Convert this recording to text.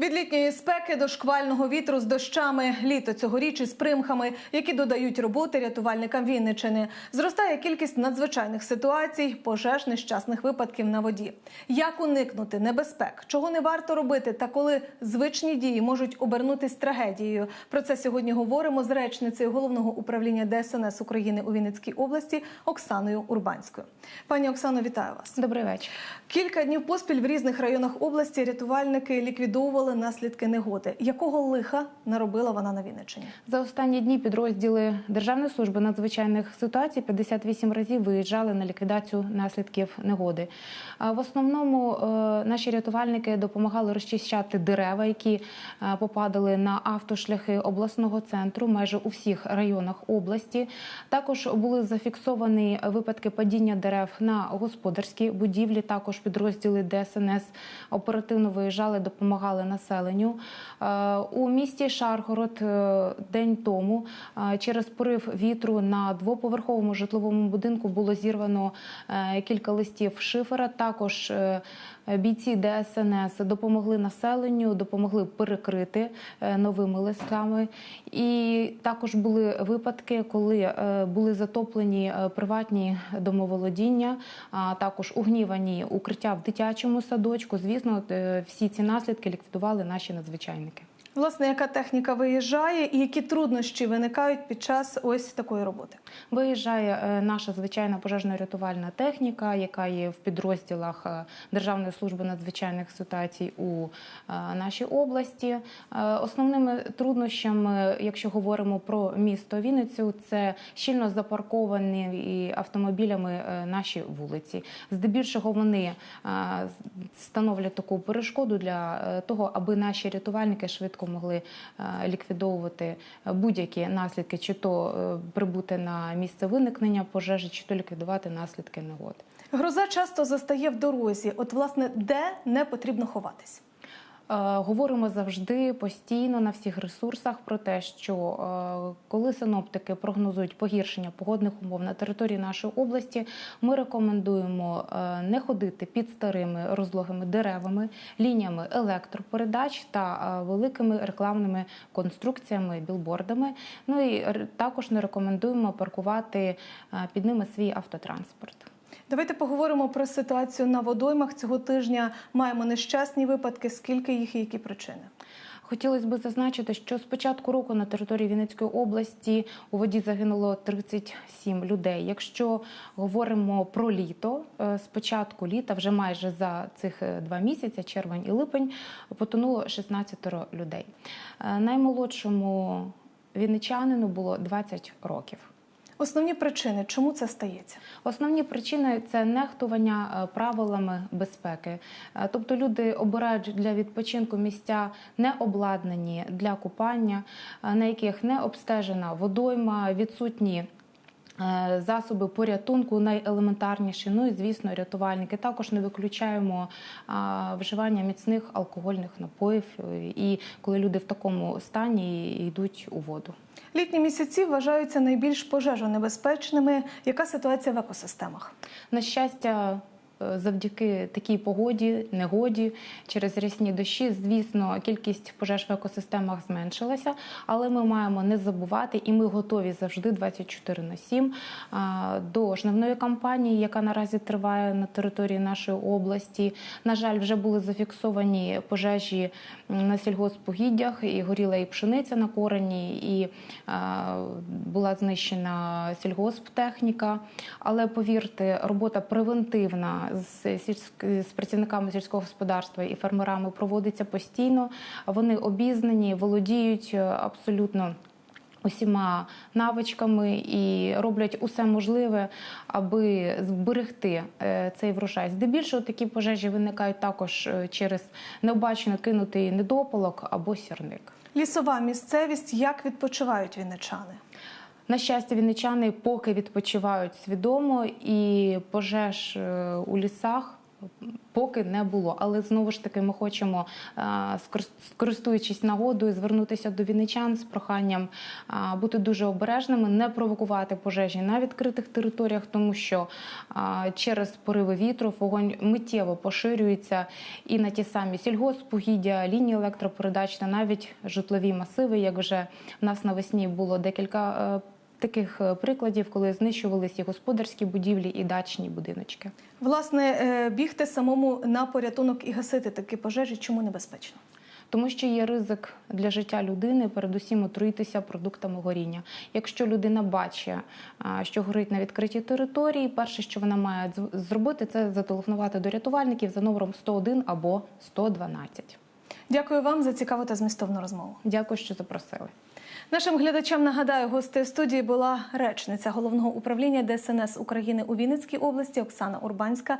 Від літньої спеки до шквального вітру з дощами, літо цьогоріч із примхами, які додають роботи рятувальникам Вінничини. Зростає кількість надзвичайних ситуацій, пожеж, нещасних випадків на воді. Як уникнути небезпек, чого не варто робити, та коли звичні дії можуть обернутись трагедією. Про це сьогодні говоримо з речницею головного управління ДСНС України у Вінницькій області Оксаною Урбанською. Пані Оксано, вітаю вас. Добрий вечір. Кілька днів поспіль в різних районах області рятувальники ліквідовували наслідки негоди. Якого лиха наробила вона на Вінниччині? За останні дні підрозділи Державної служби надзвичайних ситуацій 58 разів виїжджали на ліквідацію наслідків негоди. В основному е, наші рятувальники допомагали розчищати дерева, які е, попадали на автошляхи обласного центру майже у всіх районах області. Також були зафіксовані випадки падіння дерев на господарські будівлі. Також підрозділи ДСНС оперативно виїжджали, допомагали населенню. Е, У місті Шаргород е, день тому е, через порив вітру на двоповерховому житловому будинку було зірвано кілька листів шифера. Також бійці ДСНС допомогли населенню, допомогли перекрити новими листами. І також були випадки, коли були затоплені приватні домоволодіння, а також угнівані укриття в дитячому садочку. Звісно, всі ці наслідки ліквідували наші надзвичайники. Власне, яка техніка виїжджає і які труднощі виникають під час ось такої роботи? Виїжджає е, наша звичайна пожежно-рятувальна техніка, яка є в підрозділах е, Державної служби надзвичайних ситуацій у е, нашій області. Основними труднощами, якщо говоримо про місто Вінницю, це щільно запарковані автомобілями наші вулиці. Здебільшого вони становлять таку перешкоду для того, аби наші рятувальники швидко могли е, ліквідовувати будь-які наслідки, чи то е, прибути на місце виникнення пожежі, чи то ліквідувати наслідки негод. Гроза часто застає в дорозі. От, власне, де не потрібно ховатись? Е, Говоримо завжди постійно на всіх ресурсах про те, що е, коли синоптики прогнозують погіршення погодних умов на території нашої області, ми рекомендуємо е, не ходити під старими розлогими деревами, лініями електропередач та великими рекламними конструкціями, білбордами. Ну і також не рекомендуємо паркувати під ними свій автотранспорт. Давайте поговоримо про ситуацію на водоймах цього тижня. Маємо нещасні випадки. Скільки їх і які причини? Хотілося б зазначити, що з початку року на території Вінницької області у воді загинуло 37 людей. Якщо говоримо про літо, е, з початку літа, вже майже за цих е, два місяці, червень і липень, потонуло 16 людей. Е, Наймолодшому вінничанину було 20 років. Основні причини, чому це стається? Основні причини це нехтування е, правилами безпеки. Е, Тобто люди обирають для відпочинку місця не обладнані для купання, е, на яких не обстежена водойма, відсутні. Е, Засоби порятунку найелементарніші. Ну і звісно, рятувальники. Також не виключаємо вживання міцних алкогольних напоїв. І коли люди в такому стані йдуть у воду. Літні місяці вважаються найбільш пожежонебезпечними. Яка ситуація в екосистемах? На щастя, завдяки такій погоді, негоді, через рясні дощі, звісно, кількість пожеж в екосистемах зменшилася, але ми маємо не забувати, і ми готові завжди 24 на 7 до жнивної кампанії, яка наразі триває на території нашої області. На жаль, вже були зафіксовані пожежі на сільгоспогіддях, і горіла і пшениця на корені, і була знищена сільгосптехніка. Але повірте, робота превентивна з, сільськ- з працівниками сільського господарства і фермерами проводиться постійно. Вони обізнані, володіють е, абсолютно. Усіма навичками і роблять усе можливе, аби зберегти е, цей врожай. Здебільшого такі пожежі виникають також е, через необачно кинутий недопалок або сірник. Лісова місцевість. Як відпочивають вінничани? На щастя, вінничани поки відпочивають свідомо, і пожеж е, у лісах поки не було. Але знову ж таки ми хочемо, е, скористуючись нагодою, звернутися до вінничан з проханням е, бути дуже обережними, не провокувати пожежі на відкритих територіях, тому що через пориви вітру вогонь миттєво поширюється і на ті самі сільгоспугіддя, лінії електропередач та навіть житлові масиви. Як вже в нас навесні було декілька. Таких е, прикладів, коли знищувалися і господарські будівлі, і дачні будиночки. Власне, е, бігти самому на порятунок і гасити такі пожежі, чому небезпечно? Тому що є ризик для життя людини, передусім отруїтися продуктами горіння. Якщо людина бачить, що горить на відкритій території, перше, що вона має зробити, це зателефонувати до рятувальників за номером 101 або 112. Дякую вам за цікаву та змістовну розмову. Дякую, що запросили. Нашим глядачам нагадаю, гостею студії була речниця головного управління ДСНС України у Вінницькій області Оксана Урбанська.